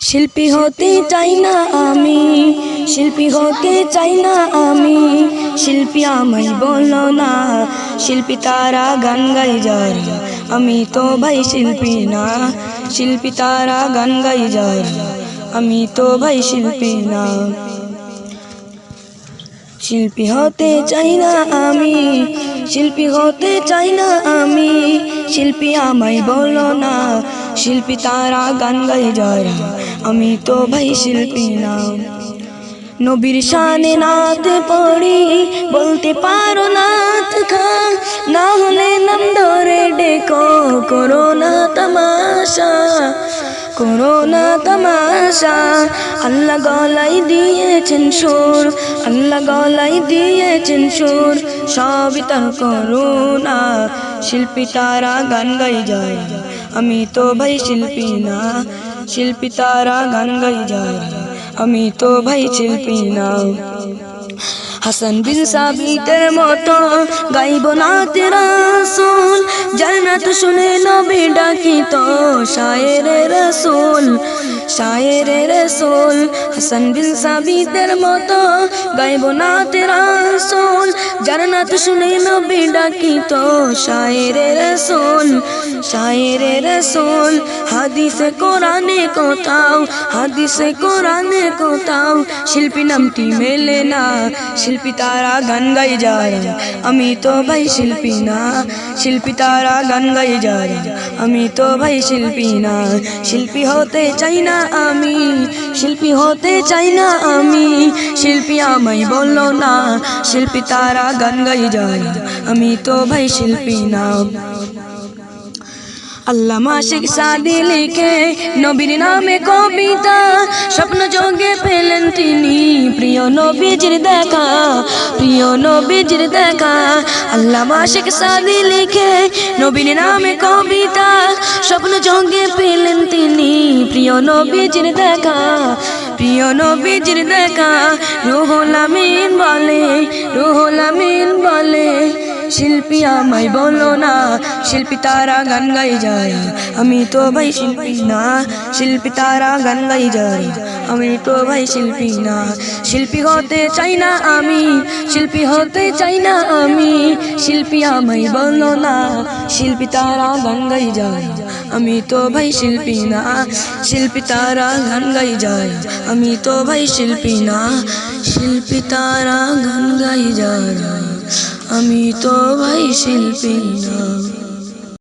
শিল্পী হতে চাই না আমি শিল্পী হতে চাই না আমি। শিল্পী আমায় বলো না শিল্পী তারা গান গাই যারা। আমি তো ভাই শিল্পী না শিল্পী তারা গান গাই যারা। আমি তো ভাই শিল্পী না। শিল্পী হতে চাই না আমি শিল্পী হতে চাই না আমি। শিল্পী আমায় বলো না শিল্পী তারা গান গাই যারা, আমি তো ভাই শিল্পী না নবীর শানে নাতে পড়ি, বলতে পারো নাত খা, না হলে নাম ধরে ডেকো করোনা তামাশা করোনা তামাশা। আল্লাহ গলাই দিয়েছেন সুর, আল্লাহ গলাই দিয়েছেন সুর, সবই তার শিল্পী তারা গান গাই যায় আমি তো ভাই শিল্পী না শিল্পী তারা গান গাই যায় আমি তো ভাই শিল্পী না হাসান বিন সাবিতের মতো গাইব না তেরা সুল জান্নাত শুনে নবী ডাকি তো শায়েরে রসুল। শায়েরে রসুল হাসান বিন সাবিতের মতো গাইব না তেরা সুল জান্নাত শুনে নবী ডাকি তো শায়েরে রসুল। শায়েরে রসুল হাদিসে কোরআনে কোথাও, হাদিসে কোরআনে কোথাও শিল্পী নামটি মেলে না। শিল্পী তারা গান গাই যায় আমি তো ভাই শিল্পী না। শিল্পী তারা গান গাই যায় আমি তো ভাই শিল্পী না। শিল্পী হতে চাই না আমি, শিল্পী হতে চাই না আমি। শিল্পী আমায় বলল না, শিল্পী তারা গান গাই যায় আমি তো ভাই শিল্পী না। আল্লাহ মাসিক সাদি লিখে নবীর নামে কবিতা। স্বপ্ন যোগে পেলেন তিনি। প্রিয় নবীজির দেখা, প্রিয় নবীজির দেখা। আল্লাহ মাসিক সাদি লিখে নবীর নামে কবিতা। স্বপ্ন যোগে পেলেন তিনি। প্রিয় নবীজির দেখা, প্রিয় নবীজির দেখা। রুহুল আমিন বলে, রুহুল আমিন বলে শিল্পী আমায় বলো না, শিল্পী তারা গান গাই যায়। আমি তো ভাই শিল্পী না, শিল্পী তারা গান গাই যায়। আমি তো ভাই শিল্পী না, শিল্পী হতে চাই না আমি, শিল্পী হতে চাই না আমি, শিল্পী আমায় বলো না, শিল্পী তারা গান গাই যায়। আমি তো ভাই শিল্পী না, শিল্পী তারা গান গাই যায়। আমি তো ভাই শিল্পী না, শিল্পী তারা গান গাই যায়। আমি তো ভাই শিল্পী না।